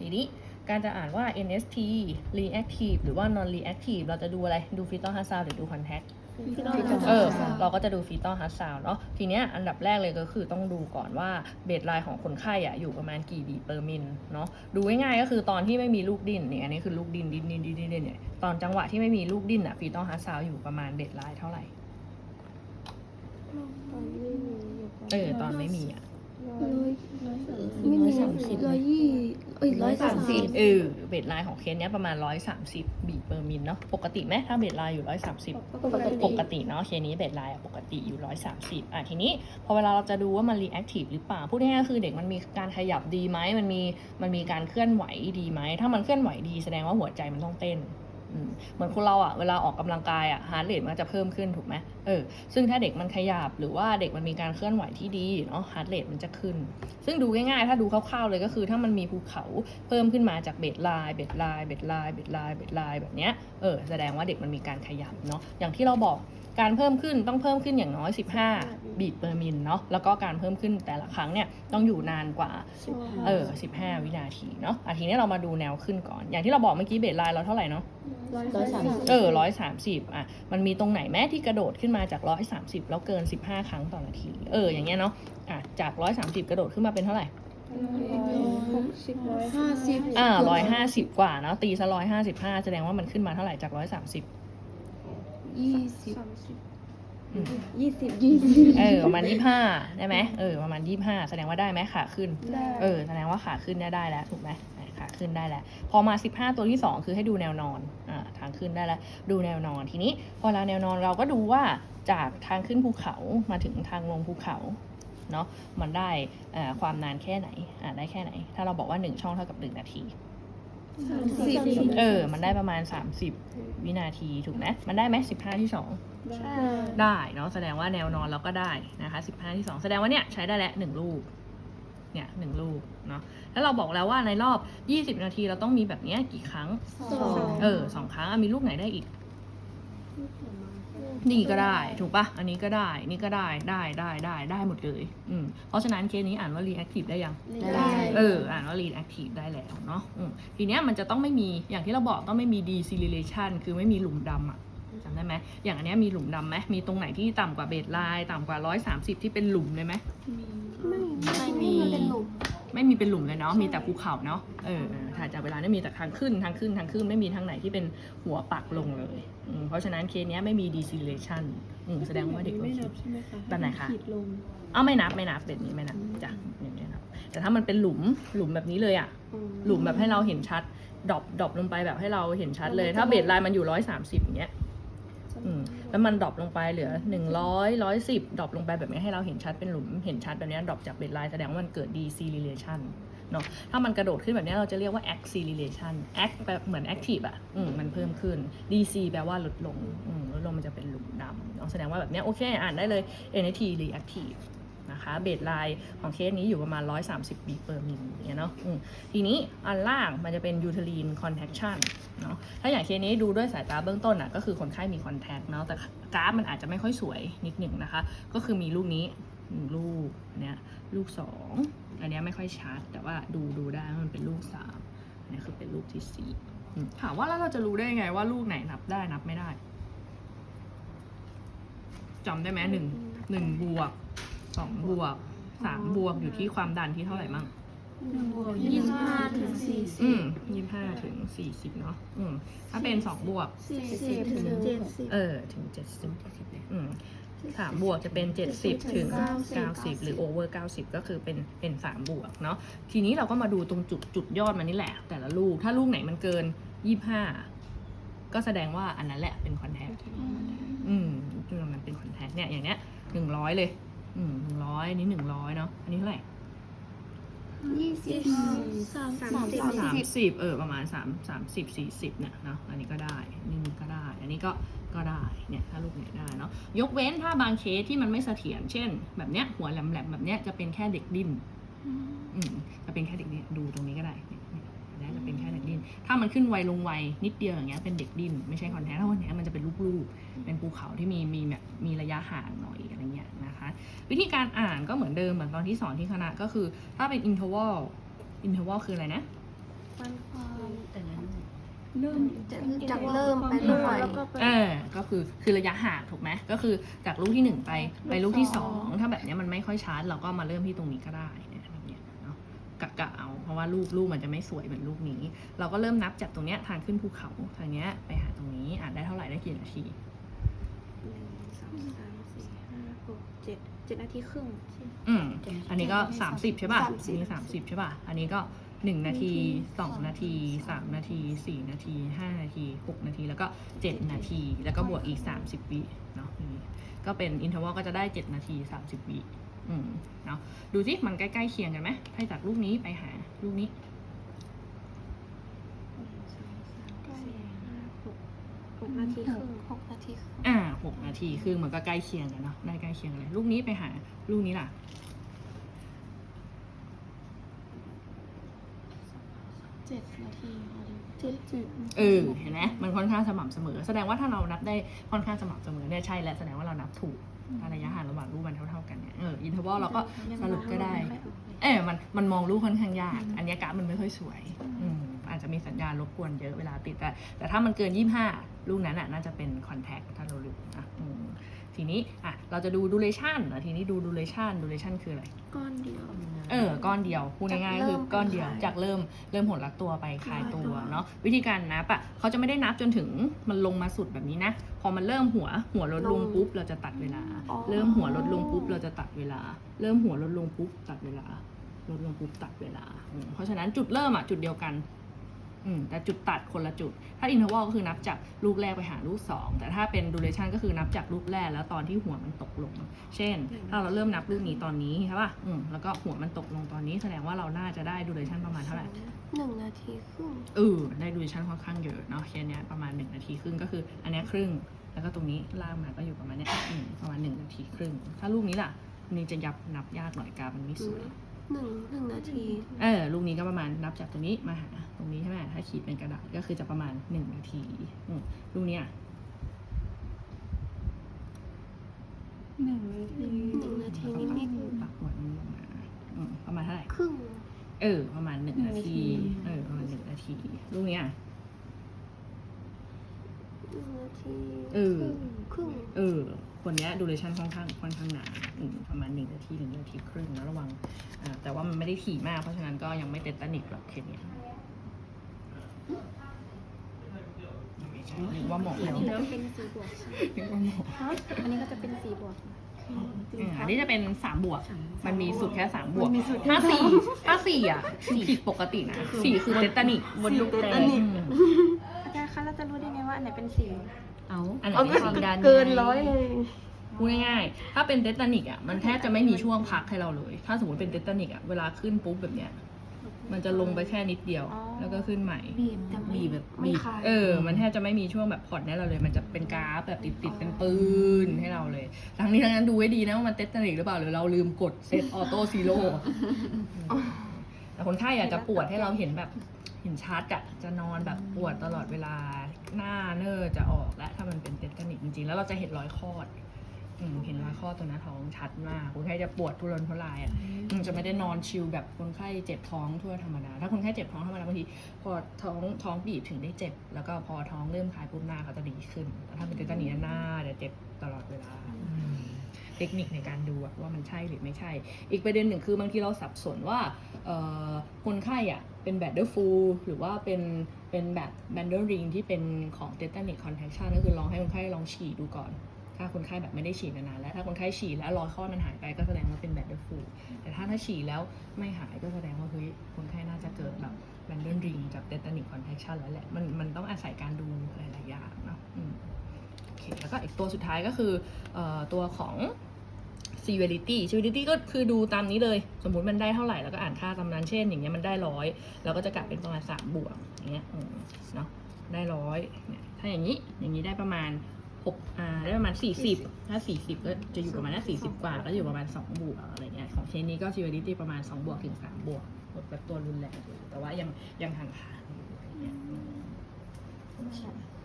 ทีนี้การจะอ่านว่า NST reactive หรือว่า non reactive เราจะดูอะไร ดู fetal heart sound หรือดู contact เออเราก็จะดูฟีตอลฮัสซาวเนาะทีเนี้ยอันดับแรกเลยก็คือต้องดูก่อนว่าเบสไลน์ของคนไข้อะอยู่ประมาณกี่บีทเปอร์มิลเนาะดูง่ายๆก็คือตอนที่ไม่มีลูกดิ้นเนี่ยอันนี้คือลูกดิ้นดิ้นดิ้นดิ้นดิ้นดิ้นเนี่ยตอนจังหวะที่ไม่มีลูกดิ้นอะฟีตอลฮัสซาวอยู่ประมาณเบสไลน์เท่าไหร่เออตอนไม่มีอะไม่มีร้อยยี่ เอ้ยร้อยสามสิบเออเบสไลน์ของเคสเนี้ยประมาณ130บีทเปอร์มิลเนาะปกติไหมถ้าเบสไลน์อยู่130ปกติปกติเนาะเคสนี้เบสไลน์อะปกติอยู่130อะทีนี้พอเวลาเราจะดูว่ามันรีแอคทีฟหรือเปล่าพูดง่ายๆคือเด็กมันมีการขยับดีไหมมันมีมันมีการเคลื่อนไหวดีไหมถ้ามันเคลื่อนไหวดีแสดงว่าหัวใจมันต้องเต้นอืม เหมือนคนเราอะเวลาออกกำลังกายอะฮาร์ดเรทมันจะเพิ่มขึ้นถูกไหมเออซึ่งถ้าเด็กมันขยับหรือว่าเด็กมันมีการเคลื่อนไหวที่ดีเนาะฮาร์ดเรทมันจะขึ้น ซึ่งดูง่ายๆ ถ้าดูคร่าวๆเลยก็คือ ถ้ามันมีภูเขาเพิ่มขึ้นมาจากเบสไลน์เบสไลน์เบสไลน์เบสไลน์เบสไลน์แบบเนี้ยเออแสดงว่าเด็กมันมีการขยับเนาะอย่างที่เราบอกการเพิ่มขึ้นต้องเพิ่มขึ้นอย่างน้อย 15 บีทเปอร์มิลเนาะแล้วก็การเพิ่มขึ้นแต่ละครั้งเนี่ยต้องอยู่นานกว่าเออ15 วินาทีเนาะอาทีนี้เรามาดูแนวขึ้นก่อน อย่างที่เราบอกเมื่อกี้เบสไลน์เราเท่าไหร่เนาะร้อยสามสิบเออร้อยสามสิบอะ มันมีตรงไหนแม้ที่กระโดดขึ้นมาจากร้อยสามสิบแล้วเกินสิบห้าครั้งต่อนาที เออ อย่างเงี้ยเนาะ อะ จากร้อยสามสิบกระโดดขึ้นมาเป็นเท่าไหร่ห้าสิบอ่าร้อยห้าสิบกว่าเนาะ ตีซะร้อยห้าสิบห้าแสดงว่ามันขึ้นมาเท่าไหร่จากร้อยสามสิบยี่สิบอืมยี่สิบยี่สิบเออประมาณยี่ห้าได้ไหมเออประมาณยี่ห้าแสดงว่าได้ไหมขาขึ้นได้เออ แสดงว่าขาขึ้นเนี่ยได้แล้วถูกไหมอะ ขาขึ้นได้แล้ว พอมา 15 ตัวที่ 2 คือให้ดูแนวนอนอ่าทางขึ้นได้แล้ว ดูแนวนอนทีนี้ พอเราแนวนอนเราก็ดูว่าจากทางขึ้นภูเขามาถึงทางลงภูเขาเนาะมันได้อ่าความนานแค่ไหนอ่าได้แค่ไหน ถ้าเราบอกว่า 1 ช่องเท่ากับ 1 นาทีสิบเออ มันได้ประมาณ 30 วินาทีถูกไหมมันได้ไหม15ที่2ใช่ได้เนาะแสดงว่าแนวนอนเราก็ได้นะคะ15ที่2แสดงว่าเนี่ยใช้ได้แล้วหนึ่งลูก เนี่ยหนึ่งลูกเนาะแล้วเราบอกแล้วว่าในรอบ 20 นาทีเราต้องมีแบบเนี้ยกี่ครั้ง สอง เออสองครั้งอะมีลูกไหนได้อีก นี่ก็ได้ถูกปะอันนี้ก็ได้ นี่ก็ได้ได้ได้ได้ได้หมดเลยอืมเพราะฉะนั้นเคสนี้อ่านว่า reactive ได้ยัง ได้ เอออ่านว่า reactive ได้แล้วเนาะอืมทีเนี้ยมันจะต้องไม่มีอย่างที่เราบอกต้องไม่มี deceleration คือไม่มีหลุมดำอะจำได้ไหมอย่างอันเนี้ยมีหลุมดำไหมมีตรงไหนที่ต่ำกว่าเบสไลน์ต่ำกว่า 130 ที่เป็นหลุมเลยไหม ไม่มีเป็นหลุมไม่มีเป็นหลุมเลยเนาะมีแต่ภูเขาเนาะเออถ้าจากเวลาเนี่ยมีแต่ทางขึ้นทางขึ้นทางขึ้น ไม่มีทางไหนที่เป็นหัวปักลงเลยอืมเพราะฉะนั้นเคสเนี้ยไม่มี deceleration อืมแสดงว่าเด็กลงไม่ขีนัดบใช่ไหมคะแบบไหนคะขีดลงอ้าวไม่นับไม่นับแบบนี้ไม่นับจ้ะอย่างนี้นับแต่ถ้ามันเป็นหลุมหลุมแบบนี้เลยอะหลุมแบบให้เราเห็นชัดดรอปดรอปลงไปแบบให้เราเห็นชัดเลย ถ้าเบสไลน์มันอยู่ร้อยสามสิบอย่างเงี้ยอืม แล้วมันดรอปลงไปเหลือหนึ่งร้อยร้อยสิบดรอปลงไปแบบนี้ให้เราเห็นชัดเป็นหลุมเห็นชัดแบบนี้ดรอปจากเบสไลน์แสดงว่ามันเกิด deceleration เนาะถ้ามันกระโดดขึ้นแบบนี้เราจะเรียกว่า acceleration act แบบเหมือน active อะมมันเพิ่มขึ้น dc แปลว่าลดลงลดลงมันจะเป็นหลุมดำเนาะแสดงว่าแบบนี้โอเค อ่านได้เลย NAT reactive นะคะ เบสไลน์ของเคสนี้อยู่ประมาณ 130บีเปอร์มิลอย่างเงี้ยเนาะทีนี้อันล่างมันจะเป็น uterine contraction เนาะถ้าอย่างเคสนี้ดูด้วยสายตาเบื้องต้นอะก็คือคนไข้มี contact เนาะแต่กราฟมันอาจจะไม่ค่อยสวยนิดหนึ่งนะคะ ก็คือมีลูกนี้หนึ่งลูกเนี้ยลูกสองอันเนี้ยไม่ค่อยชัด แต่ว่าดูดูได้มันเป็นลูกสามอันเนี้ยคือเป็นลูกที่สี่ถามว่าแล้วเราจะรู้ได้ไงว่าลูกไหนนับได้นับไม่ได้จำได้ไหมหนึ่งหนึ่งบวก สองบวกสามบวกอยู่ที่ความดันที่เท่าไหร่มั่งยี่สิบห้าถึงสี่สิบอืมยี่ห้าถึงสี่สิบเนาะอืมถ้าเป็นสองบวก สี่สิบถึงเจ็ดสิบเออ ถึงเจ็ดสิบอืมสามบวกจะเป็นเจ็ดสิบถึงเก้าสิบหรือโอเวอร์เก้าสิบก็คือเป็นเป็นสามบวกเนาะทีนี้เราก็มาดูตรงจุดจุดยอดมันนี่แหละ แต่ละลูก ถ้าลูกไหนมันเกินยี่ห้าก็แสดงว่าอันนั้นแหละเป็นคอนแทคอืมคือมันเป็นคอนแทคเนี่ยอย่างเนี้ยหนึ่งร้อยเลย อืมหนึ่งร้อยอันนี้หนึ่งร้อยเนาะ อันนี้เท่าไหร่ยี่สิบสามสามสิบสามสิบเออ ประมาณสามสามสิบสี่สิบเนี่ยเนาะ อันนี้ก็ได้นี่ก็ได้ อันนี้ก็ก็ได้ เนี่ย ถ้าลูกเนี่ยได้เนาะ ยกเว้นถ้าบางเคสที่มันไม่เสถียร เช่น แบบเนี้ย หัวแหลมๆแบบเนี้ยจะเป็นแค่เด็กดิ้น อืมจะเป็นแค่เด็กดิ้น ดูตรงนี้ก็ได้เนี่ยเนี่ยอันนี้จะเป็นแค่เด็กดิ้น ถ้ามันขึ้นไวลงไวนิดเดียวอย่างเงี้ยเป็นเด็กดิ้นไม่ใช่คอนแทคถ้าวันนี้ยมันจะเป็นลูกๆ เป็นภูเขาที่มีมีแบบมีระยะห่างหน่อยอะไรเงี้ยนะคะ วิธีการอ่านก็เหมือนเดิมเหมือนตอนที่สอนที่คณะก็คือ ถ้าเป็น interval interval คืออะไรนะ มันความแต่ละลูกเริ่มจากจากเริ่มไปหน่อยแล้วก็ไปเออก็คือคือระยะห่างถูกไหมก็คือจากลูกที่หนึ่งไปไปลูกที่สองถ้าแบบเนี้ยมันไม่ค่อยชัดเราก็มาเริ่มที่ตรงนี้ก็ได้เนี่ยแบบเนี้ยเนาะกะกะเอาเพราะว่าลูกลูกมันจะไม่สวยเหมือนลูกนี้ เราก็เริ่มนับจากตรงเนี้ยทางขึ้นภูเขาทางเนี้ยไปหาตรงนี้อะได้เท่าไหร่ได้กี่นาที หนึ่งสองสามสี่ห้าหก เจ็ดเจ็ดนาทีครึ่งอืมอันนี้ก็สามสิบใช่ป่ะสามสิบอันนี้สามสิบใช่ป่ะ อันนี้ก็หนึ่งนาทีสองนาทีสามนาทีสี่นาทีห้านาทีหกนาที แล้วก็เจ็ดนาที แล้วก็บวกอีกสามสิบวิเนาะนี่ก็เป็นอินเทอร์วลก็จะได้เจ็ดนาทีสามสิบวิอืมเนาะ ดูสิมันใกล้ๆเคียงกันไหมถ้าจากลูกนี้ไปหาลูกนี้ หนึ่งสองสามสี่ห้าหกหก นาทีครึ่งหกนาทีครึ่งอ่าหกนาทีครึ่งมันก็ใกล้เคียงกันเนาะได้ใกล้เคียงกันเลยลูกนี้ไปหา ลูกนี้ล่ะเจ็ดนาทีพอดีเจ็ดจุดเออเห็นไหมมันค่อนข้างสม่ำเสมอ แสดงว่าถ้าเรานับได้ค่อนข้างสม่ำเสมอเนี่ยใช่แล้วแสดงว่าเรานับถูกถ้าระยะห่างระหว่างลูกมันเท่า ๆ กันเนี่ยเอออินเทอร์วลเราก็สรุปก็ได้ เออมันมันมองลูกค่อนข้างยาก อันเนี้ยกราฟมันไม่ค่อยสวย อืมอา จจะมีสัญญาณรบกวนเยอะเวลาติด แต่แต่ถ้ามันเกิน 25 ลูกนั้นอะน่าจะเป็นคอนแทคถ้าเรารู้นะอืมทีนี้อะเราจะดูดูเลชันทีนี้ดูดูเลชันดูเลชันคืออะไร ก้อนเดียว เออ ก้อนเดียว พูดง่ายๆก็คือก้อนเดียว จากเริ่มเริ่มหดรัดตัวไปคลายตัวเนาะ วิธีการนับอะเขาจะไม่ได้นับจนถึงมันลงมาสุดแบบนี้นะ พอมันเริ่มหัวหัวลดลงปุ๊บเราจะตัดเวลา เริ่มหัวลดลงปุ๊บเราจะตัดเวลา เริ่มหัวลดลงปุ๊บตัดเวลา ลดลงปุ๊บตัดเวลาอืมเพราะฉะนั้นจุดเริ่มอะจุดเดียวกัน อืมแต่จุดตัดคนละจุด ถ้าอินเทอร์วลก็คือนับจากลูกแรกไปหาลูกสองแต่ถ้าเป็นดูเรชันก็คือนับจากลูกแรกแล้วตอนที่หัวมันตกลง เช่น ถ้าเราเริ่มนับลูกนี้ตอนนี้ใช่ป่ะอืมแล้วก็หัวมันตกลงตอนนี้แสดงว่าเราน่าจะได้ดูเรชันประมาณเท่าไหร่หนึ่งนาทีครึ่งเออได้ดูเรชันค่อนข้างเยอะเนาะแค่เนี้ยประมาณหนึ่งนาทีครึ่งก็คือ อันเนี้ยครึ่ง แล้วก็ตรงนี้ล่างมาก็อยู่ประมาณเนี้ยอืมประมาณหนึ่งนาทีครึ่ง ถ้าลูกนี้ล่ะลูกนี้จะยับนับยากหน่อยกราฟมันไม่สวย หนึ่งหนึ่งนาที เออลูกนี้ก็ประมาณนับจากตรงนี้มาหาตรงนี้ใช่ไหมถ้าขีดเป็นกระดาษก็คือจะประมาณหนึ่งนาทีอืมลูกเนี้ยหนึ่งนาทีหนึ่งนาทีนิดปักหัวนี้ลงมาอืมประมาณเท่าไหร่ๆครึ่ง เออ ประมาณหนึ่งนาที เออ ประมาณหนึ่งนาที ลูกเนี้ยห นึ่งนาทีเออ ครึ่งเออ คนเนี้ยดูเรชั่นค่อนข้างค่อนข้างนานอืมประมาณหนึ่งนาทีหนึ่งนาทีครึ่งนะระวังอ่าแต่ว่ามันไม่ได้ถี่มาก เพราะฉะนั้นก็ยังไม่เต็นตานิกหรอกเคสเนี้ยไม่ใช่นึกว่าหมอกแล้ว อันนี้ก็เป็นสีบวกใช่ไหมนึกว่าหมอกอันนี้ก็จะเป็นสีบวกอ่าอันนี้จะเป็นสามบวก มันมีสุดแค่สามบวกมันมีสุดถ้าสี่ถ้าสี่อะสี่ผิดปกตินะสี่คือเตนตานิก บนลูกแดงอืม อาจารย์คะเราจะรู้ได้ไงว่าอันไหนเป็นสีเอาอันไหนเอาเป็นก็ความดันเกินร้อยเลยพูดง่ายๆ ถ้าเป็นเตตานิกอะ มันแทบจะไม่มีช่วงพักให้เราเลย ถ้าสมมติเป็นเตตานิกอะ เวลาขึ้นปุ๊บแบบเนี้ย มันจะลงไปแค่นิดเดียว แล้วก็ขึ้นใหม่ บีบแต่ไม่บีบแบบไม่บีบคลายเออ มันแทบจะไม่มีช่วงแบบผ่อนให้เราเลย มันจะเป็นกราฟแบบติดๆเป็นปืนให้เราเลย ทั้งนี้ทั้งนั้นดูให้ดีนะว่ามันเตตานิกหรือเปล่า หรือเราลืมกดเซตออโต้ซีโร่แต่คนไข้อยากจะปวดให้เราเห็นแบบ เห็นชัดอะจะนอนแบบปวดตลอดเวลาหน้าเนอร์จะออกแล้วถ้ามันเป็นเตตานิกจริงๆ แล้วเราจะเห็นรอยคลอดอืมเห็นรอยคลอดตรงหน้าท้องชัดมากคนไข้จะปวดทุรนทุรายอะอืมจะไม่ได้นอนชิลแบบคนไข้เจ็บท้องทั่วธรรมดา ถ้าคนไข้เจ็บท้องธรรมดาบางทีพอท้องท้องบีบถึงได้เจ็บ แล้วก็พอท้องเริ่มคลายปุ๊บหน้าเขาจะดีขึ้นแต่ถ้าเป็นเตตานีหน้าจะเจ็บตลอดเวลา เทคนิคในการดูว่ามันใช่หรือไม่ใช่ อีกประเด็นหนึ่งคือบางทีเราสับสนว่าคนไข้อะเป็นแบดเดอร์ฟูลหรือว่าเป็นเป็นแบบแบนเดอร์ริงที่เป็นของเตตานิกคอนแทคชั่นก็คือลองให้คนไข้ลองฉี่ดูก่อน ถ้าคนไข้แบบไม่ได้ฉี่นานๆแล้วถ้าคนไข้ฉี่แล้วรอยข้อมันหายไปก็แสดงว่าเป็นแบดเดอร์ฟูลแต่ถ้าถ้าฉี่แล้วไม่หายก็แสดงว่าเฮ้ยคนไข้น่าจะเกิดแบบแบนเดอร์ริงจากเตตานิกคอนแทคชั่นแล้วแหละมันมันต้องอาศัยการดูหลายๆอย่างเนาะโอเคแล้วก็อีกตัวสุดท้ายก็คือออตัวของ severity severity ก็คือดูตามนี้เลย สมมุติมันได้เท่าไหร่แล้วก็อ่านค่าตามนั้น เช่น อย่างเงี้ยมันได้ร้อยเราก็จะกลับเป็นประมาณสามบวกอย่างเงี้ยอืมเนาะได้ร้อยเนี่ยถ้าอย่างนี้อย่างนี้ได้ประมาณหกอ่าได้ประมาณสี่สิบถ้าสี่สิบก็จะอยู่ประมาณน่าสี่สิบกว่า ก็อยู่ประมาณสองบวกอะไรเงี้ยของเชนนี้ก็ severity ประมาณสองบวกถึงสามบวกแบบตัวรุนแรงอยู่แต่ว่ายังยังห่างๆอยู่อะไรเงี้ยอืม